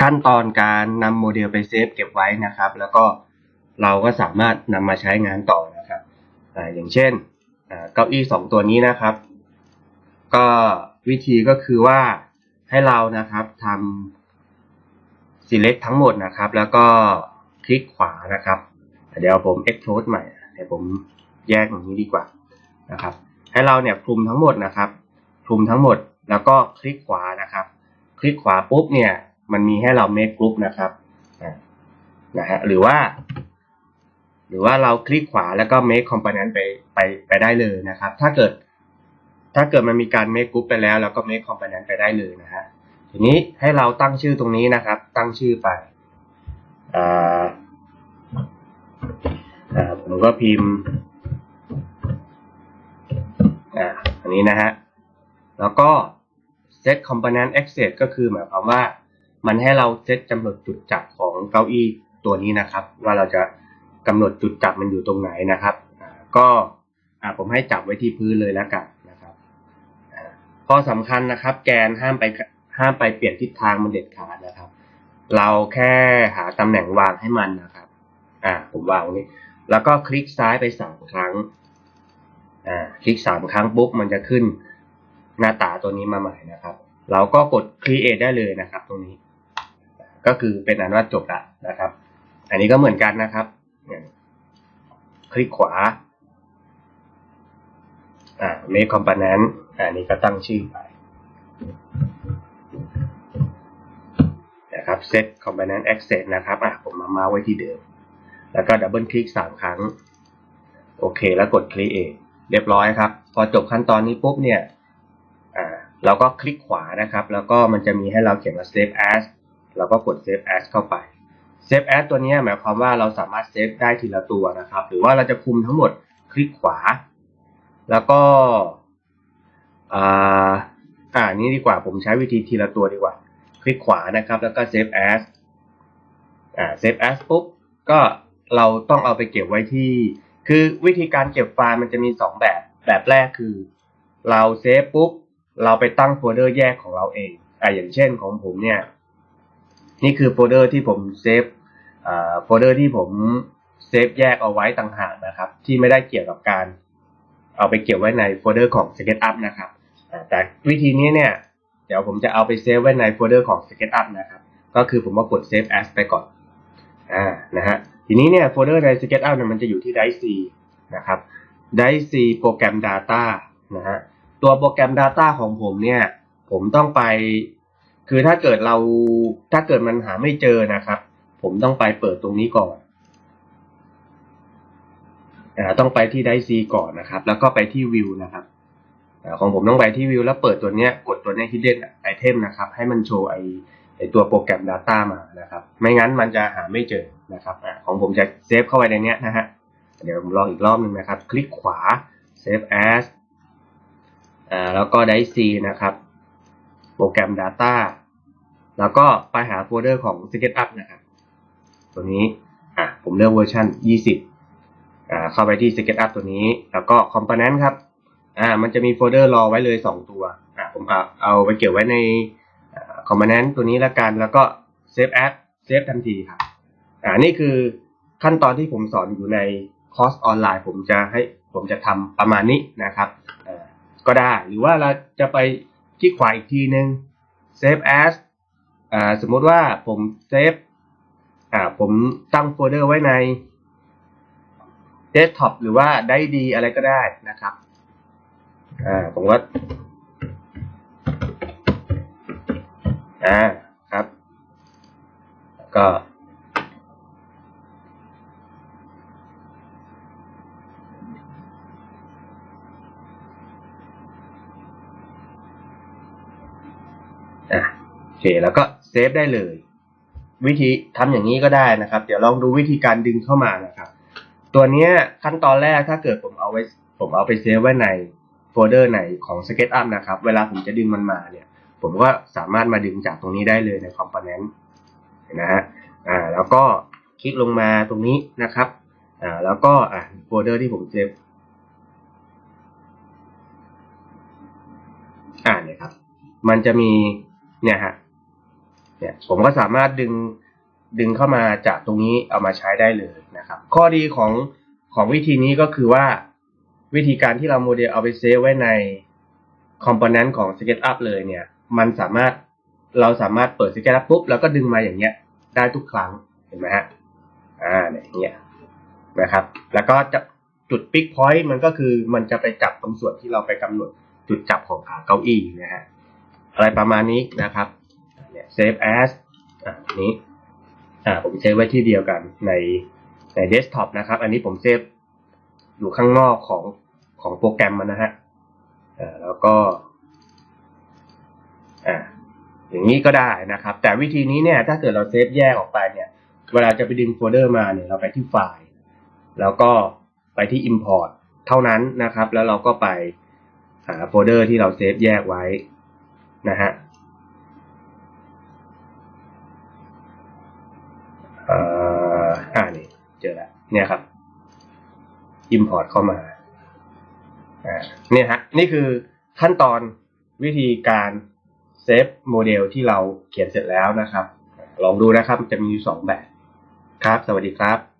ขั้นตอนการนำโมเดลไปเซฟเก็บไว้นะครับ แล้วก็เราก็สามารถนำมาใช้งานต่อนะครับอ่อย่างเช่นเก้าอี้สองตัวนี้นะครับ ก็วิธีก็คือว่าให้เรานะครับทำ select ทั้งหมดนะครับ แล้วก็คลิกขวานะครับ เดี๋ยวผม export ใหม่เดี๋ยวผมแยกอย่างนี้ดีกว่านะครับ ให้เราเนี่ยคลุมทั้งหมดนะครับ คลุมทั้งหมดแล้วก็คลิกขวานะครับ คลิกขวาปุ๊บเนี่ย มันมีให้เรา make group นะครับนะฮะหรือว่า หรือว่าเราคลิกขวาแล้วก็ make component ไปไปไปได้เลยนะครับ ถ้าเกิด ถ้าเกิดมันมีการ make group ไปแล้วเราก็ make component ไปได้เลยนะฮะทีนี้ให้เราตั้งชื่อตรงนี้นะครับ ตั้งชื่อไปอ่าอ่าผมก็พิมพ์อ่าอันนี้นะฮะแล้วก็ set component access ก็คือหมายความว่า มันให้เราเซตกำหนดจุดจับของเก้าอี้ตัวนี้นะครับ ว่าเราจะกำหนดจุดจับมันอยู่ตรงไหนนะครับ ก็ผมให้จับไว้ที่พื้นเลยแล้วกันนะครับข้อสำคัญนะครับ แกนห้ามไปห้ามไปเปลี่ยนทิศทางมันเด็ดขาดนะครับ เราแค่หาตำแหน่งวางให้มันนะครับอ่าผมวางตรงนี้ แล้วก็คลิกซ้ายไปสามครั้งอ่าคลิกสามครั้งปุ๊บมันจะขึ้น หน้าตาตัวนี้มาใหม่นะครับ เราก็กด create ได้เลยนะครับ ตรงนี้ ก็คือเป็นอันว่าจบละนะครับ อันนี้ก็เหมือนกันนะครับคลิกขวาอ่า make component อันนี้ก็ตั้งชื่อไปนะครับ set component access นะครับอะผมมามาไว้ที่เดิม แล้วก็ดับเบิลคลิกสามครั้ง โอเค แล้วกด create เรียบร้อยครับ พอจบขั้นตอนนี้ปุ๊บเนี่ย เราก็คลิกขวานะครับ แล้วก็มันจะมีให้เราเขียนว่า save as เราก็กด save as เข้าไป save as ตัวนี้หมายความว่าเราสามารถเซฟได้ทีละตัวนะครับ หรือว่าเราจะคุมทั้งหมดคลิกขวา แล้วก็อ่าอ่านี้ดีกว่าผมใช้วิธีทีละตัวดีกว่า คลิกขวานะครับ แล้วก็ save as อ่า save as ปุ๊บก็เราต้องเอาไปเก็บไว้ที่ คือวิธีการเก็บไฟล์มันจะมีสองแบบ แบบแรกคือ เราเซฟปุ๊บ เราไปตั้งโฟลเดอร์แยกของเราเองอ่าอย่างเช่นของผมเนี่ยนี่คือโฟลเดอร์ที่ผมเซฟอ่าโฟลเดอร์ที่ผมเซฟแยกเอาไว้ต่างหากนะครับ ที่ไม่ได้เกี่ยวกับการเอาไปเก็บไว้ในโฟลเดอร์ของ SketchUp นะครับแต่วิธีนี้เนี่ย เดี๋ยวผมจะเอาไปเซฟไว้ในโฟลเดอร์ของ SketchUp นะครับ ก็คือผมว่ากด Save As ไปก่อนอ่านะฮะทีนี้เนี่ยโฟลเดอร์ใน SketchUp เนี่ยมันจะอยู่ที่ Drive C นะครับ Drive C โปรแกรม Data นะฮะ ตัวโปรแกรม Data ของผมเนี่ย ผมต้องไป คือถ้าเกิดเราถ้าเกิดมันหาไม่เจอนะครับ ผมต้องไปเปิดตรงนี้ก่อนอ่าต้องไปที่ Drive C ก่อนนะครับ แล้วก็ไปที่ View นะครับอของผมต้องไปที่ View แล้วเปิดตัวเนี้ยกดตัวเนี้ย Hidden Item นะครับ ให้มันโชว์ไอไอตัวโปรแกรม Data มานะครับ ไม่งั้นมันจะหาไม่เจอนะครับอของผมจะเซฟเข้าไปในเนี้ยนะฮะเดี๋ยวผมลองอีกรอบหนึ่งนะครับ คลิกขวา Save As อ่าแล้วก็ Drive C นะครับ โปรแกรม Data แล้วก็ไปหาโฟลเดอร์ของ SketchUp นะครับ ตัวนี้อะผมเลือกเวอร์ชัน20อ่าเข้าไปที่ SketchUp ตัวนี้ แล้วก็ Component ครับอ่ามันจะมีโฟลเดอร์รอไว้เลย 2 ตัวอ่าผมเอาเอาไปเก็บไว้ในอ่า Component ตัวนี้ละกัน แล้วก็ Save As Save ทันทีครับอ่านี่คือขั้นตอนที่ผมสอนอยู่ในคอร์สออนไลน์ ผมจะให้ผมจะทำประมาณนี้นะครับ ก็ได้ หรือว่าเราจะไปที่ขวาอีกทีนึง save as อ่าสมมติว่าผมเซฟอ่าผมตั้งโฟลเดอร์ไว้ใน desktop หรือว่าได้ดีอะไรก็ได้นะครับอ่าผมว่าอ่าครับ ก็ อะโอเคแล้วก็เซฟได้เลย วิธีทำอย่างนี้ก็ได้นะครับ เดี๋ยวลองดูวิธีการดึงเข้ามานะครับ ตัวเนี้ยขั้นตอนแรกถ้าเกิดผมเอาไว้ผมเอาไปเซฟไว้ในโฟลเดอร์ไหนของ SketchUp นะครับ เวลาผมจะดึงมันมาเนี่ย ผมก็สามารถมาดึงจากตรงนี้ได้เลยใน Component นะฮะอ่าแล้วก็คลิกลงมาตรงนี้นะครับอ่าแล้วก็อ่าโฟลเดอร์ที่ผมเซฟอ่าเนี่ยครับ มันจะมี เนี่ยฮะเนี่ยผมก็สามารถดึงดึงเข้ามาจากตรงนี้เอามาใช้ได้เลยนะครับ ข้อดีของของวิธีนี้ก็คือว่าวิธีการที่เราโมเดลเอาไปเซฟไว้ในคอมโพเนนต์ของ SketchUp เลยเนี่ย มันสามารถเราสามารถเปิด SketchUp ปุ๊บแล้วก็ดึงมาอย่างเงี้ยได้ทุกครั้งเห็นไหมฮะอ่าเนี่ยอย่างเงี้ยนะครับ แล้วก็จะจุดปิกพอยต์มันก็คือมันจะไปจับตรงส่วนที่เราไปกำหนดจุดจับของขาเก้าอี้นะฮะ อะไรประมาณนี้นะครับเนี่ย save as อ่านี้อ่าผมเซฟไว้ที่เดียวกันในในเดสก์ท็อปนะครับ อันนี้ผมเซฟอยู่ข้างนอกของของโปรแกรมมันนะฮะอ่าแล้วก็อ่าอย่างนี้ก็ได้นะครับ แต่วิธีนี้เนี่ยถ้าเกิดเราเซฟแยกออกไปเนี่ย เวลาจะไปดึงโฟลเดอร์มาเนี่ยเราไปที่ไฟล์ แล้วก็ไปที่ Import เท่านั้นนะครับ แล้วเราก็ไปหาโฟลเดอร์ที่เราเซฟแยกไว้ นะฮะอ่ออ่านี่เจอแล้วเนี่ยครับ Import เข้ามาอ่าเนี่ยฮะนี่คือขั้นตอนวิธีการเซฟโมเดลที่เราเขียนเสร็จแล้วนะครับ ลองดูนะครับจะมีอยู่สองแบบครับ สวัสดีครับ